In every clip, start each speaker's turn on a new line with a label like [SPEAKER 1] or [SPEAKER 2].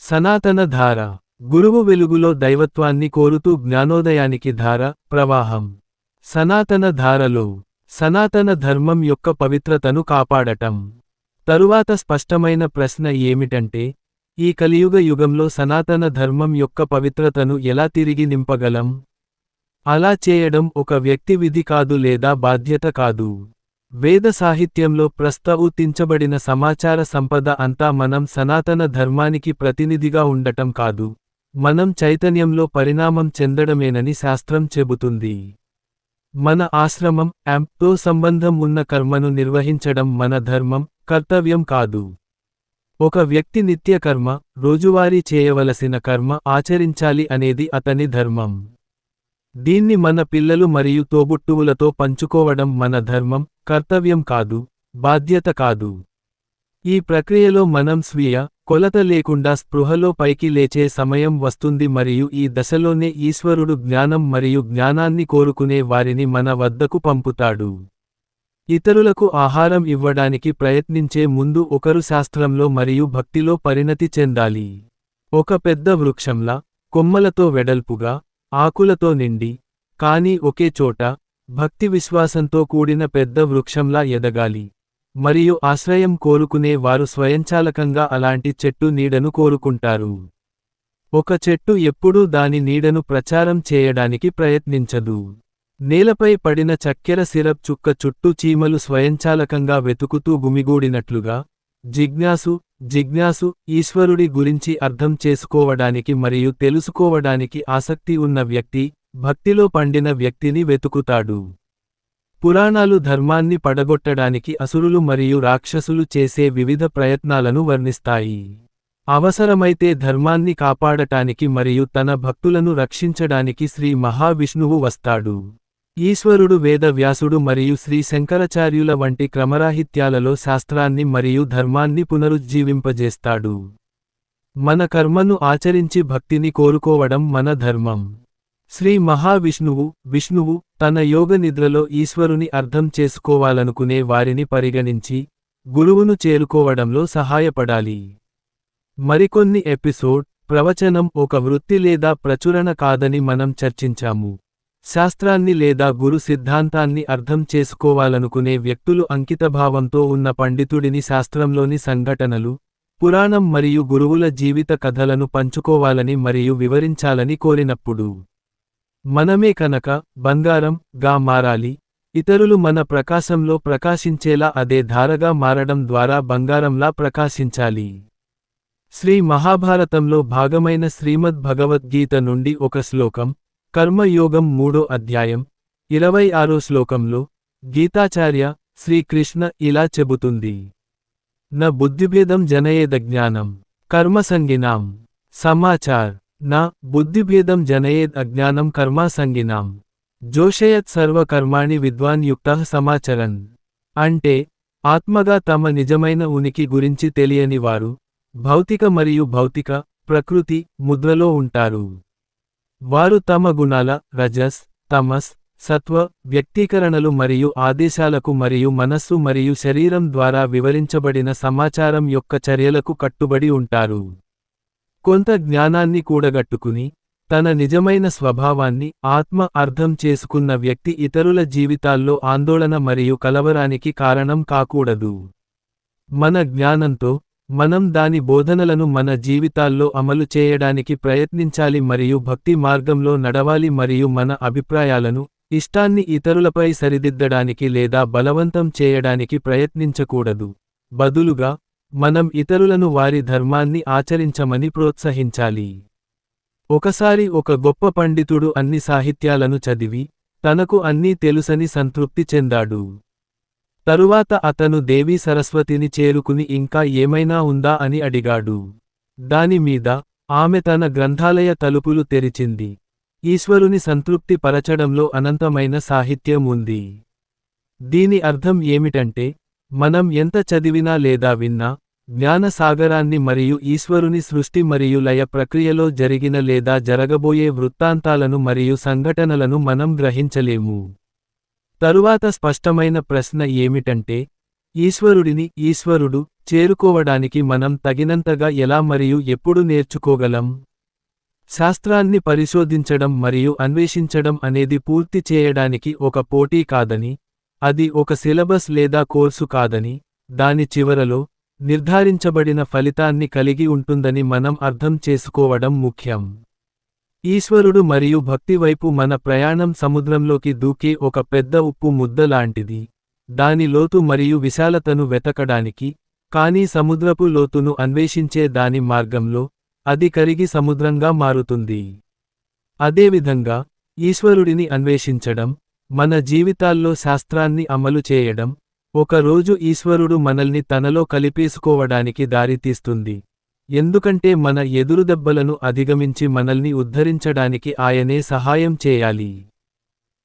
[SPEAKER 1] సనాతన ధార గురువు వెలుగులో దైవత్వాన్ని కోరుతూ జ్ఞానోదయానికి ధార ప్రవాహం. సనాతన ధారలో సనాతన ధర్మం యొక్క పవిత్రతను కాపాడటం. తరువాత స్పష్టమైన ప్రశ్న ఏమిటంటే ఈ కలియుగ యుగంలో సనాతన ధర్మం యొక్క పవిత్రతను ఎలా తిరిగి నింపగలం? అలా చేయడం ఒక వ్యక్తి విధి కాదు లేదా బాధ్యత కాదు. వేద సాహిత్యంలో ప్రస్తవుతించబడిన సమాచార సంపద అంతా మనం సనాతన ధర్మానికి ప్రతినిధిగా ఉండటం కాదు. మనం చైతన్యంలో పరిణామం చెందడమేనని శాస్త్రం చెబుతుంది. మన ఆశ్రమం యాంప్తో సంబంధం ఉన్న కర్మను నిర్వహించడం మన ధర్మం కర్తవ్యం కాదు. ఒక వ్యక్తి నిత్య కర్మ రోజువారీ చేయవలసిన కర్మ ఆచరించాలి అనేది అతని ధర్మం. దీన్ని మన పిల్లలు మరియు తోబుట్టువులతో పంచుకోవడం మన ధర్మం కర్తవ్యం కాదు బాధ్యత కాదు. ఈ ప్రక్రియలో మనం స్వీయ కొలత లేకుండా స్పృహలో పైకి లేచే సమయం వస్తుంది మరియు ఈ దశలోనే ఈశ్వరుడు జ్ఞానం మరియు జ్ఞానాన్ని కోరుకునే వారిని మన వద్దకు పంపుతాడు. ఇతరులకు ఆహారం ఇవ్వడానికి ప్రయత్నించే ముందు ఒకరు శాస్త్రంలో మరియు భక్తిలో పరిణతి చెందాలి. ఒక పెద్ద వృక్షంలా కొమ్మలతో వెడల్పుగా ఆకులతో నిండి కాని ఒకే చోట భక్తి విశ్వాసంతో కూడిన పెద్ద వృక్షంలా ఎదగాలి. మరియు ఆశ్రయం కోరుకునే వారు స్వయంచాలకంగా అలాంటి చెట్టు నీడను కోరుకుంటారు. ఒక చెట్టు ఎప్పుడూ దాని నీడను ప్రచారం చేయడానికి ప్రయత్నించదు. నేలపై పడిన చక్కెర సిరప్ చుక్క చుట్టూ చీమలు స్వయంచాలకంగా వెతుకుతూ గుమిగూడినట్లుగా జిజ్ఞాసు జిజ్ఞాసు ఈశ్వరుడి గురించి అర్థం చేసుకోవడానికి మరియు తెలుసుకోవడానికి ఆసక్తి ఉన్న వ్యక్తి భక్తిలో పండిన వ్యక్తిని వెతుకుతాడు. పురాణాలు ధర్మాన్ని పడగొట్టడానికి అసురులు మరియు రాక్షసులు చేసే వివిధ ప్రయత్నాలను వర్ణిస్తాయి. అవసరమైతే ధర్మాన్ని కాపాడటానికి మరియు తన భక్తులను రక్షించడానికి శ్రీ మహావిష్ణువు వస్తాడు. ఈశ్వరుడు వేద వ్యాసుడు మరియు శ్రీ శంకరాచార్యుల వంటి క్రమరాహిత్యాలలో శాస్త్రాన్ని మరియు ధర్మాన్ని పునరుజ్జీవింపజేస్తాడు. మన కర్మను ఆచరించి భక్తిని కోరుకోవడం మన ధర్మం. శ్రీ మహావిష్ణువు విష్ణువు తన యోగ నిద్రలో ఈశ్వరుని అర్థం చేసుకోవాలనుకునే వారిని పరిగణించి గురువును చేరుకోవడంలో సహాయపడాలి. మరికొన్ని ఎపిసోడ్ ప్రవచనం ఒక వృత్తి లేదా ప్రచురణ కాదని మనం చర్చించాము. శాస్త్రాన్ని లేదా గురు సిద్ధాంతాన్ని అర్థం చేసుకోవాలనుకునే వ్యక్తులు అంకితభావంతో ఉన్న పండితుడిని శాస్త్రంలోని సంఘటనలు పురాణం మరియు గురువుల జీవిత కథలను పంచుకోవాలని మరియు వివరించాలని కోరినప్పుడు మనమే కనుక బంగారం గా మారాలి. ఇతరులు మన ప్రకాశంలో ప్రకాశించేలా అదే ధారగా మారడం ద్వారా బంగారంలా ప్రకాశించాలి. శ్రీ మహాభారతంలో భాగమైన శ్రీమద్ భగవద్గీత నుండి ఒక శ్లోకం కర్మయోగం మూడో అధ్యాయం ఇరవై ఆరో శ్లోకంలో గీతాచార్య శ్రీకృష్ణ ఇలా చెబుతుంది. న బుద్ధిభేదం జనయేద జ్ఞానం కర్మసంగినాం సమాచార్ నా బుద్ధిభేదం జనయేద్ అజ్ఞానం కర్మాసంగినాం జోషయత్ సర్వకర్మాణి విద్వాన్ యుక్త సమాచరన్. అంటే ఆత్మగా తమ నిజమైన ఉనికి గురించి తెలియని వారు భౌతిక మరియు భౌతిక ప్రకృతి ముద్రలో ఉంటారు. వారు తమ గుణాల రజస్ తమస్ సత్వ వ్యక్తీకరణలు మరియు ఆదేశాలకు మరియు మనస్సు మరియు శరీరం ద్వారా వివరించబడిన సమాచారం యొక్క చర్యలకు కట్టుబడి ఉంటారు. కొంత జ్ఞానాన్ని కూడగట్టుకుని తన నిజమైన స్వభావాన్ని ఆత్మ అర్థం చేసుకున్న వ్యక్తి ఇతరుల జీవితాల్లో ఆందోళన మరియు కలవరానికి కారణం కాకూడదు. మన జ్ఞానంతో మనం దాని బోధనలను మన జీవితాల్లో అమలు చేయడానికి ప్రయత్నించాలి మరియు భక్తి మార్గంలో నడవాలి మరియు మన అభిప్రాయాలను ఇష్టాన్ని ఇతరులపై సరిదిద్దడానికి లేదా బలవంతం చేయడానికి ప్రయత్నించకూడదు. బదులుగా మనం ఇతరులను వారి ధర్మాన్ని ఆచరించమని ప్రోత్సహించాలి. ఒకసారి ఒక గొప్ప పండితుడు అన్ని సాహిత్యాలను చదివి తనకు అన్నీ తెలుసని సంతృప్తి చెందాడు. తరువాత అతను దేవీ సరస్వతిని చేరుకుని ఇంకా ఏమైనా ఉందా అని అడిగాడు. దానిమీద ఆమె తన గ్రంథాలయ తలుపులు తెరిచింది. ఈశ్వరుని సంతృప్తి పరచడంలో అనంతమైన సాహిత్యం ఉంది. దీని అర్థం ఏమిటంటే మనం ఎంత చదివినా లేదా విన్నా జ్ఞాన సాగరాన్ని మరియు ఈశ్వరుని సృష్టి మరియు లయ ప్రక్రియలో జరిగిన లేదా జరగబోయే వృత్తాంతాలను మరియు సంఘటనలను మనం గ్రహించలేము. తరువాత స్పష్టమైన ప్రశ్న ఏమిటంటే ఈశ్వరుడిని ఈశ్వరుడు చేరుకోవడానికి మనం తగినంతగా ఎలా మరియు ఎప్పుడు నేర్చుకోగలం? శాస్త్రాన్ని పరిశోధించడం మరియు అన్వేషించడం అనేది పూర్తి చేయడానికి ఒక పోటీ కాదని అది ఒక సిలబస్ లేదా కోర్సు కాదని దాని చివరలో నిర్ధారించబడిన ఫలితాన్ని కలిగి ఉంటుందని మనం అర్థం చేసుకోవడం ముఖ్యం. ఈశ్వరుడు మరియు భక్తి వైపు మన ప్రయాణం సముద్రంలోకి దూకే ఒక పెద్ద ఉప్పు ముద్ద లాంటిది. దాని లోతు మరియు విశాలతను వెతకడానికి కానీ సముద్రపు లోతును అన్వేషించే దాని మార్గంలో అది కరిగి సముద్రంగా మారుతుంది. అదేవిధంగా ఈశ్వరుడిని అన్వేషించడం మన జీవితాల్లో శాస్త్రాన్ని అమలు చేయడం ఒక రోజు ఈశ్వరుడు మనల్ని తనలో కలిపేసుకోవడానికి దారితీస్తుంది. ఎందుకంటే మన ఎదురుదెబ్బలను అధిగమించి మనల్ని ఉద్ధరించడానికి ఆయనే సహాయం చేయాలి.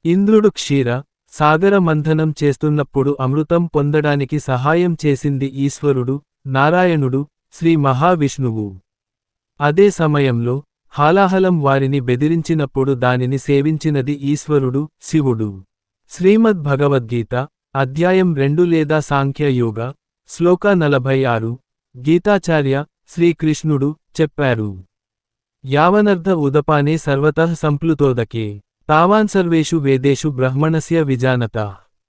[SPEAKER 1] ఇంద్రుడు క్షీర సాగర మంథనం చేస్తున్నప్పుడు అమృతం పొందడానికి సహాయం చేసింది ఈశ్వరుడు నారాయణుడు శ్రీ మహావిష్ణువు. అదే సమయంలో హాలాహలం వారిని బెదిరించినప్పుడు దానిని సేవించినది ఈశ్వరుడు శివుడు. శ్రీమద్ భగవద్గీత అధ్యాయం రెండు లేదా సాంఖ్యయోగ శ్లోక నలభై ఆరు గీతాచార్య శ్రీకృష్ణుడు చెప్పారు. యావనర్థ ఉదపానే సర్వతః సంప్లుతోదకే. తావాన్ సర్వేషు వేదేషు బ్రహ్మణస్య విజానత.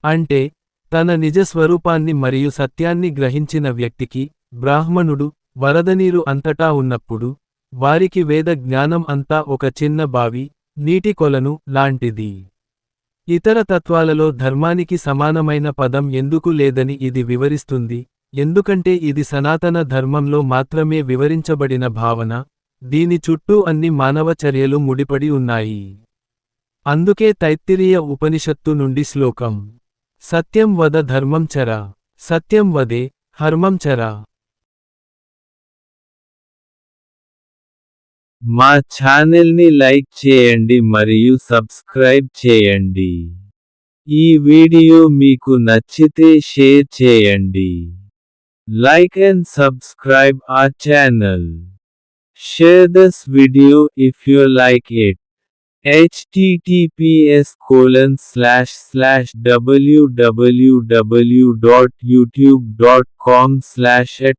[SPEAKER 1] అంటే తన నిజ స్వరూపాన్ని మరియు సత్యాన్ని గ్రహించిన వ్యక్తికి బ్రాహ్మణుడు వరదనీరు అంతటా ఉన్నప్పుడు వారికి వేద జ్ఞానం అంతా ఒక చిన్న బావి నీటి కొలను లాంటిది. ఇతర తత్వాలలో ధర్మానికి సమానమైన పదం ఎందుకు లేదని ఇది వివరిస్తుంది. ఎందుకంటే ఇది సనాతన ధర్మంలో మాత్రమే వివరించబడిన భావన దీని చుట్టూ అన్ని మానవ చర్యలు ముడిపడి ఉన్నాయి. అందుకే తైత్తిరీయ ఉపనిషత్తు నుండి శ్లోకం సత్యం వద ధర్మం చర సత్యం వదే హర్మం చర.
[SPEAKER 2] మా ఛానల్ని లైక్ చేయండి మరియు సబ్స్క్రైబ్ చేయండి. ఈ వీడియో మీకు నచ్చితే షేర్ చేయండి. Like and subscribe our channel. Share this video if you like it. https colon slash slash www.youtube.com slash at